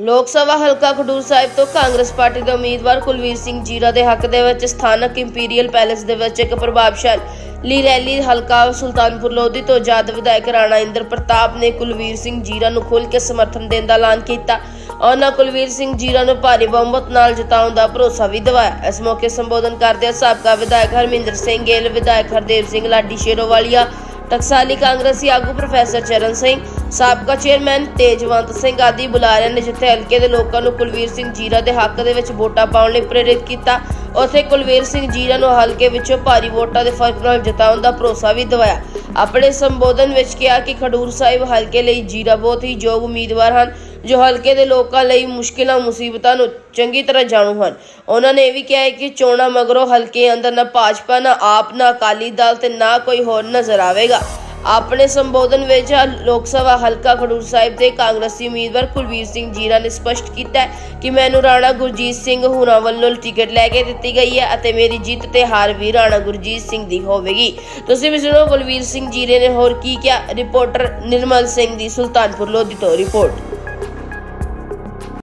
ਲੋਕ ਸਭਾ ਹਲਕਾ ਖਡੂਰ ਸਾਹਿਬ ਤੋਂ ਕਾਂਗਰਸ ਪਾਰਟੀ ਦੇ ਉਮੀਦਵਾਰ ਕੁਲਵੀਰ ਸਿੰਘ ਜੀਰਾ ਦੇ ਹੱਕ ਦੇ ਵਿੱਚ ਸਥਾਨਕ ਇੰਪੀਰੀਅਲ ਪੈਲੇਸ ਦੇ ਵਿੱਚ ਇੱਕ ਪ੍ਰਭਾਵਸ਼ਾਲੀ ਰੈਲੀ ਹਲਕਾ ਸੁਲਤਾਨਪੁਰ ਲੋਧੀ ਤੋਂ ਆਜ਼ਾਦ ਵਿਧਾਇਕ ਰਾਣਾ ਇੰਦਰ ਪ੍ਰਤਾਪ ਨੇ ਕੁਲਵੀਰ ਸਿੰਘ ਜੀਰਾ ਨੂੰ ਖੁੱਲ੍ਹ ਕੇ ਸਮਰਥਨ ਦੇਣ ਦਾ ਐਲਾਨ ਕੀਤਾ। ਉਹਨਾਂ ਕੁਲਵੀਰ ਸਿੰਘ ਜੀਰਾ ਨੂੰ ਭਾਰੀ ਬਹੁਮਤ ਨਾਲ ਜਿਤਾਉਣ ਦਾ ਭਰੋਸਾ ਵੀ ਦਿਵਾਇਆ। ਇਸ ਮੌਕੇ ਸੰਬੋਧਨ ਕਰਦਿਆਂ ਸਾਬਕਾ ਵਿਧਾਇਕ ਹਰਮਿੰਦਰ ਸਿੰਘ ਗਿੱਲ, ਵਿਧਾਇਕ ਹਰਦੇਵ ਸਿੰਘ ਲਾਡੀ ਸ਼ੇਰੋਵਾਲੀਆ ਟਕਸਾਲੀ ਕਾਂਗਰਸੀ ਆਗੂ ਪ੍ਰੋਫੈਸਰ ਚਰਨ ਸਿੰਘ, ਸਾਬਕਾ ਚੇਅਰਮੈਨ ਤੇਜਵੰਤ ਸਿੰਘ ਆਦਿ ਬੁਲਾਰਿਆਂ ਨੇ, ਜਿੱਥੇ ਹਲਕੇ ਦੇ ਲੋਕਾਂ ਨੂੰ ਕੁਲਵੀਰ ਸਿੰਘ ਜੀਰਾ ਦੇ ਹੱਕ ਦੇ ਵਿੱਚ ਵੋਟਾਂ ਪਾਉਣ ਲਈ ਪ੍ਰੇਰਿਤ ਕੀਤਾ। ਉੱਥੇ ਕੁਲਵੀਰ ਸਿੰਘ ਜੀਰਾ ਨੂੰ ਹਲਕੇ ਵਿੱਚੋਂ ਭਾਰੀ ਵੋਟਾਂ ਦੇ ਫ਼ਰਕ ਨਾਲ ਜਿਤਾਉਣ ਦਾ ਭਰੋਸਾ ਵੀ ਦਿਵਾਇਆ। ਆਪਣੇ ਸੰਬੋਧਨ ਵਿੱਚ ਕਿਹਾ ਕਿ ਖਡੂਰ ਸਾਹਿਬ ਹਲਕੇ ਲਈ ਜੀਰਾ ਬਹੁਤ ਹੀ ਯੋਗ ਉਮੀਦਵਾਰ ਹਨ। ਜੋ ਹਲਕੇ ਦੇ ਲੋਕਾਂ ਲਈ ਮੁਸ਼ਕਿਲਾਂ, ਮੁਸੀਬਤਾਂ ਨੂੰ ਚੰਗੀ ਤਰ੍ਹਾਂ ਜਾਣੂ ਹਨ। ਉਹਨਾਂ ਨੇ ਇਹ ਵੀ ਕਿਹਾ ਹੈ ਕਿ ਚੋਣਾਂ ਮਗਰੋਂ ਹਲਕੇ ਅੰਦਰ ਨਾ ਭਾਜਪਾ, ਨਾ ਆਪ, ਨਾ ਅਕਾਲੀ ਦਲ ਤੇ ਨਾ ਕੋਈ ਹੋਰ ਨਜ਼ਰ ਆਵੇਗਾ। ਆਪਣੇ ਸੰਬੋਧਨ ਵਿੱਚ ਲੋਕ ਸਭਾ ਹਲਕਾ ਖਡੂਰ ਸਾਹਿਬ ਦੇ ਕਾਂਗਰਸੀ ਉਮੀਦਵਾਰ ਕੁਲਵੀਰ ਸਿੰਘ ਜੀਰਾ ਨੇ ਸਪਸ਼ਟ ਕੀਤਾ ਕਿ ਮੈਨੂੰ ਰਾਣਾ ਗੁਰਜੀਤ ਸਿੰਘ ਹੁਣਾਂ ਵੱਲੋਂ ਟਿਕਟ ਲੈ ਕੇ ਦਿੱਤੀ ਗਈ ਹੈ ਅਤੇ ਮੇਰੀ ਜਿੱਤ ਤੇ ਹਾਰ ਵੀ ਰਾਣਾ ਗੁਰਜੀਤ ਸਿੰਘ ਦੀ ਹੋਵੇਗੀ। ਤੁਸੀਂ ਵੀ ਸੁਣੋ, ਕੁਲਵੀਰ ਸਿੰਘ ਜੀਰੇ ਨੇ ਹੋਰ ਕੀ ਕਿਹਾ? ਰਿਪੋਰਟਰ ਨਿਰਮਲ ਸਿੰਘ ਦੀ ਸੁਲਤਾਨਪੁਰ ਲੋਧੀ ਤੋਂ ਰਿਪੋਰਟ।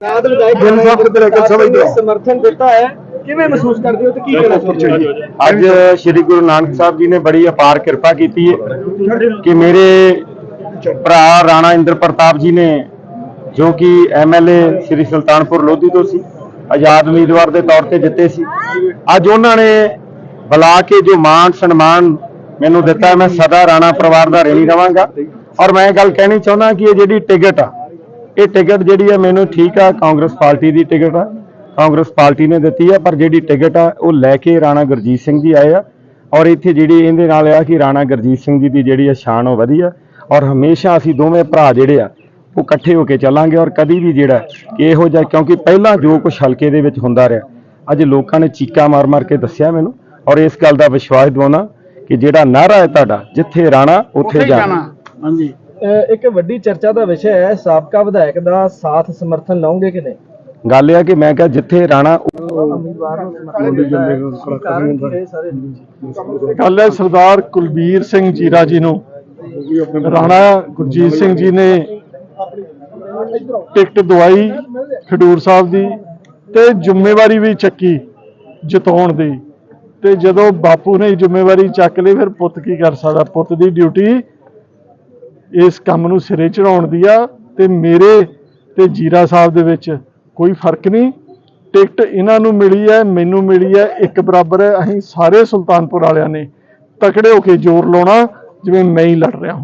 ਆਜ਼ਾਦ ਵਿਧਾਇਕ ਜਨਸੰਪਰਕ ਦੇ ਲੈ ਕੇ ਸਮਝਦੇ ਹੋ। ਸਮਰਥਨ ਦਿੱਤਾ ਹੈ। ਕਿਵੇਂ ਮਹਿਸੂਸ ਕਰਦੇ ਹੋ ਤੇ ਕੀ ਕਹਿਣਾ ਚਾਹੁੰਦੇ ਹੋ? ਅੱਜ ਸ੍ਰੀ ਗੁਰੂ ਨਾਨਕ ਸਾਹਿਬ ਜੀ ਨੇ ਬੜੀ ਅਪਾਰ ਕਿਰਪਾ ਕੀਤੀ ਹੈ ਕਿ ਮੇਰੇ ਭਰਾ ਰਾਣਾ ਇੰਦਰ ਪ੍ਰਤਾਪ ਜੀ ਨੇ ਜੋ ਕਿ ਐਮਐਲਏ ਸ੍ਰੀ ਸੁਲਤਾਨਪੁਰ ਲੋਧੀ ਤੋਂ ਸੀ ਆਜ਼ਾਦ ਉਮੀਦਵਾਰ ਦੇ ਤੌਰ ਤੇ ਜਿੱਤੇ ਸੀ। ਅੱਜ ਉਹਨਾਂ ਨੇ ਬੁਲਾ ਕੇ ਜੋ ਮਾਣ ਸਨਮਾਨ ਮੈਨੂੰ ਦਿੱਤਾ ਮੈਂ ਸਦਾ ਰਾਣਾ ਪਰਿਵਾਰ ਦਾ ਰੇਣੀ ਰਵਾਂਗਾ। ਔਰ ਮੈਂ ਇਹ ਗੱਲ ਕਹਿਣੀ ਚਾਹੁੰਦਾ ਕਿ ਇਹ ਜਿਹੜੀ ਟਿਕਟ ਆ ਇਹ ਟਿਕਟ ਜਿਹੜੀ ਆ ਮੈਨੂੰ ਠੀਕ ਆ ਕਾਂਗਰਸ ਪਾਰਟੀ ਦੀ ਟਿਕਟ ਆ। ਕਾਂਗਰਸ ਪਾਰਟੀ ਨੇ ਦਿੱਤੀ ਆ ਪਰ ਜਿਹੜੀ ਟਿਕਟ ਆ ਉਹ ਲੈ ਕੇ ਰਾਣਾ ਗੁਰਜੀਤ ਸਿੰਘ ਜੀ ਆਏ ਆ। ਔਰ ਇੱਥੇ ਜਿਹੜੀ ਇਹਦੇ ਨਾਲ ਆ ਕਿ ਰਾਣਾ ਗੁਰਜੀਤ ਸਿੰਘ ਜੀ ਦੀ ਜਿਹੜੀ ਆ ਸ਼ਾਨ ਉਹ ਵਧੀਆ ਔਰ ਹਮੇਸ਼ਾ ਅਸੀਂ ਦੋਵੇਂ ਭਰਾ ਜਿਹੜੇ ਆ ਉਹ ਇਕੱਠੇ ਹੋ ਕੇ ਚੱਲਾਂਗੇ ਔਰ ਕਦੀ ਵੀ ਜਿਹੜਾ ਇਹੋ ਜਿਹਾ ਕਿਉਂਕਿ ਪਹਿਲਾਂ ਜੋ ਕੁਝ ਹਲਕੇ ਦੇ ਵਿੱਚ ਹੁੰਦਾ ਰਿਹਾ ਅੱਜ ਲੋਕਾਂ ਨੇ ਚੀਕਾਂ ਮਾਰ-ਮਾਰ ਕੇ ਦੱਸਿਆ ਮੈਨੂੰ। ਔਰ ਇਸ ਗੱਲ ਦਾ ਵਿਸ਼ਵਾਸ ਦਿਵਾਉਣਾ ਕਿ ਜਿਹੜਾ ਨਾਰਾ ਹੈ ਤੁਹਾਡਾ ਜਿੱਥੇ ਰਾਣਾ ਉੱਥੇ ਜਾਣਾ। ਹਾਂਜੀ। ਇੱਕ ਵੱਡੀ ਚਰਚਾ ਦਾ ਵਿਸ਼ਾ ਹੈ ਸਾਬਕਾ ਵਿਧਾਇਕ ਦਾ ਸਾਥ ਸਮਰਥਨ ਲਓਗੇ ਕਿ ਨਹੀਂ? ਗੱਲ ਇਹ ਆ ਕਿ ਮੈਂ ਕਿਹਾ ਜਿੱਥੇ ਰਾਣਾ ਗੱਲ ਹੈ ਸਰਦਾਰ ਕੁਲਬੀਰ ਸਿੰਘ ਜੀਰਾ ਜੀ ਨੂੰ। ਰਾਣਾ ਗੁਰਜੀਤ ਸਿੰਘ ਜੀ ਨੇ ਟਿਕਟ ਦਵਾਈ ਖਡੂਰ ਸਾਹਿਬ ਦੀ ਤੇ ਜ਼ਿੰਮੇਵਾਰੀ ਵੀ ਚੱਕੀ ਜਿਤਾਉਣ ਦੀ। ਤੇ ਜਦੋਂ ਬਾਪੂ ਨੇ ਜ਼ਿੰਮੇਵਾਰੀ ਚੱਕ ਲਈ ਫਿਰ ਪੁੱਤ ਕੀ ਕਰ ਸਕਦਾ? ਪੁੱਤ ਦੀ ਡਿਊਟੀ ਇਸ ਕੰਮ ਨੂੰ ਸਿਰੇ ਚੜਾਉਣ ਦੀ ਆ ਤੇ ਮੇਰੇ ਤੇ ਜੀਰਾ ਸਾਹਿਬ ਦੇ ਵਿੱਚ ਕੋਈ ਫ਼ਰਕ ਨਹੀਂ। ਟਿਕਟ ਇਹਨਾਂ ਨੂੰ ਮਿਲੀ ਹੈ, ਮੈਨੂੰ ਮਿਲੀ ਹੈ, ਇੱਕ ਬਰਾਬਰ ਹੈ। ਅਸੀਂ ਸਾਰੇ ਸੁਲਤਾਨਪੁਰ ਵਾਲਿਆਂ ਨੇ ਤਕੜੇ ਹੋ ਕੇ ਜ਼ੋਰ ਲਾਉਣਾ, ਜਿਵੇਂ ਮੈਂ ਹੀ ਲੜ ਰਿਹਾ ਹਾਂ।